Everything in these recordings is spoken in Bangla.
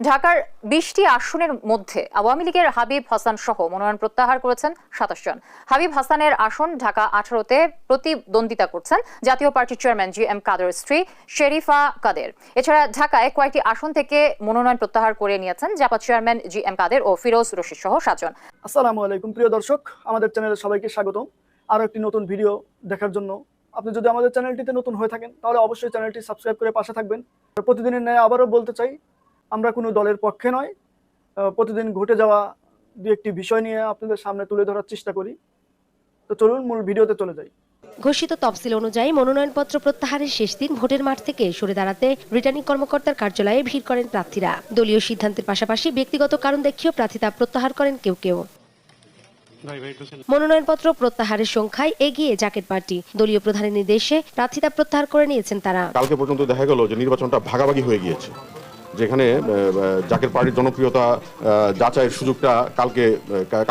ঢাকার বিশটি আসনের মধ্যে আওয়ামী লীগের হাবিব হাসান সহ মনোনয়ন প্রত্যাহার করেছেন সাতাশ জন। হাবিব হাসানের আসন ঢাকা আঠারোতে প্রতিদ্বন্দ্বিতা করছেন জাতীয় পার্টির চেয়ারম্যান জি এম কাদের স্ত্রী শেরিফা কাদের। এছাড়া ঢাকায় কয়েকটি আসন থেকে মনোনয়ন প্রত্যাহার করে নিয়েছেন Japa chairman G M Kader ও ফিরোজ রশিদ সহ সাতজন। আসসালামু আলাইকুম, প্রিয় দর্শক, আমাদের চ্যানেলে সবাইকে স্বাগতম। আরও একটি নতুন ভিডিও দেখার জন্য। আপনি যদি আমাদের চ্যানেলটিতে নতুন হয়ে থাকেন, তাহলে অবশ্যই চ্যানেলটি সাবস্ক্রাইব করে পাশে থাকবেন। প্রতিদিনের ন্যায় আবারও বলতে চাই আমরা কোনো দলের পক্ষে নয়। প্রতিদিন ঘটে যাওয়া দু একটি বিষয় নিয়ে আপনাদের সামনে তুলে ধরার চেষ্টা করি। তো চলুন মূল ভিডিওতে চলে যাই। ঘোষিত তফসিল অনুযায়ী মনোনয়নপত্র প্রত্যাহারের শেষ দিন ভোটের মাঠ থেকে সরে দাঁড়াতে রিটার্নিং কর্মকর্তার কার্যালয়ে ভিড় করেন প্রার্থীরা। দলীয় সিদ্ধান্তের পাশাপাশি ব্যক্তিগত কারণ দেখিয়েও প্রার্থিতা প্রত্যাহার করেন কেউ কেউ। মনোনয়নপত্র প্রত্যাহারের সংখ্যায় এগিয়ে জাকেট পার্টি। দলীয় প্রধানের নির্দেশে প্রার্থিতা প্রত্যাহার করে নিয়েছেন তারা। কালকে পর্যন্ত দেখা গেল যে নির্বাচনটা ভাগাভাগি হয়ে গিয়েছে। যেখানে জাকের পার্টির জনপ্রিয়তা যাচাইয়ের সুযোগটা কালকে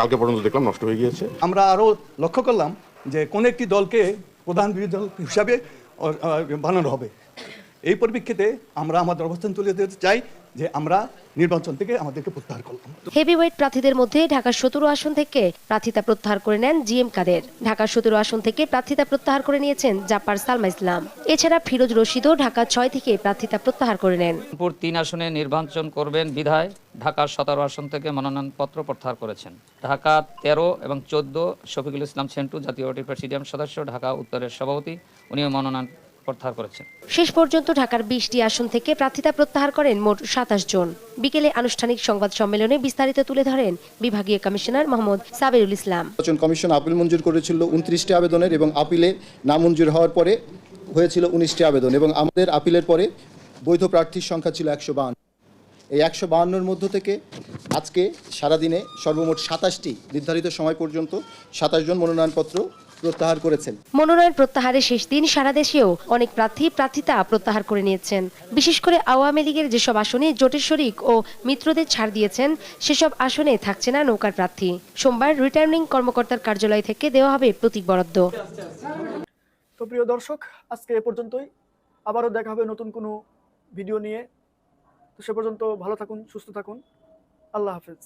কালকে পর্যন্ত দেখলাম, নষ্ট হয়ে গিয়েছে। আমরা আরও লক্ষ্য করলাম যে কোন একটি দলকে প্রধান বিরোধী দল হিসাবে বানানো হবে। এই পরিপ্রেক্ষিতে আমরা আমাদের অবস্থান তুলে দিতে চাই যে আমরা নির্বাচন থেকে আমাদেরকে প্রত্যাহার করলাম। হেভিওয়েট প্রার্থীদের মধ্যে ঢাকার সতেরো আসন থেকে প্রার্থিতা প্রত্যাহার করে নেন জি এম কাদের। ঢাকার সতেরো আসন থেকে প্রার্থিতা প্রত্যাহার করে নিয়েছেন জাপার সালমা ইসলাম। এছাড়া ফিরোজ রশিদও ঢাকা ছয় থেকে প্রার্থিতা প্রত্যাহার করে নেন। তিন আসনে নির্বাচন করবেন বিধায় ঢাকার সতেরো আসন থেকে মনোনয়নপত্র প্রত্যাহার করেছেন। ঢাকা তেরো এবং চোদ্দ শফিকুল ইসলাম সেন্টু জাতীয় পার্টির প্রেসিডিয়াম সদস্য ঢাকা উত্তরের সভাপতি উনিও মনোনয়ন প্রত্যাহার করেছেন। শেষ পর্যন্ত ঢাকার বিশটি আসন থেকে প্রার্থিতা প্রত্যাহার করেন মোট সাতাশ জন। বিকেলে আনুষ্ঠানিক সংবাদ সম্মেলনে বিস্তারিত তুলে ধরেন বিভাগীয় কমিশনার মোহাম্মদ সাবেরুল ইসলাম। নির্বাচন কমিশন আপিল মঞ্জুর করেছিল উনত্রিশটি আবেদনের এবং আপিলে নামঞ্জুর হওয়ার পরে হয়েছিল উনিশটি আবেদন এবং আমাদের আপিলের পরে বৈধ প্রার্থীর সংখ্যা ছিল একশো বাহান্ন। এই একশো বাহান্নর মধ্য থেকে আজকে সারাদিনে সর্বমোট সাতাশটি নির্ধারিত সময় পর্যন্ত সাতাশ জন মনোনয়নপত্র প্রত্যাহার করেছেন। মনোনয়ন প্রত্যাহারের শেষ দিন সারা দেশেও অনেক প্রার্থী প্রার্থিতা প্রত্যাহার করে নিয়েছেন। বিশেষ করে আওয়ামী লীগের যেসব আসনে জোটের শরিক ও মিত্রদের ছাড় দিয়েছেন সেসব আসনে থাকছে না নৌকার প্রার্থী। সোমবার রিটার্নিং কর্মকর্তার কার্যালয় থেকে দেওয়া হবে প্রতীক বরাদ্দ। তো প্রিয় দর্শক আজকে এ পর্যন্তই। আবারও দেখা হবে নতুন কোনো ভিডিও নিয়ে। তো সে পর্যন্ত ভালো থাকুন সুস্থ থাকুন। আল্লাহ হাফেজ।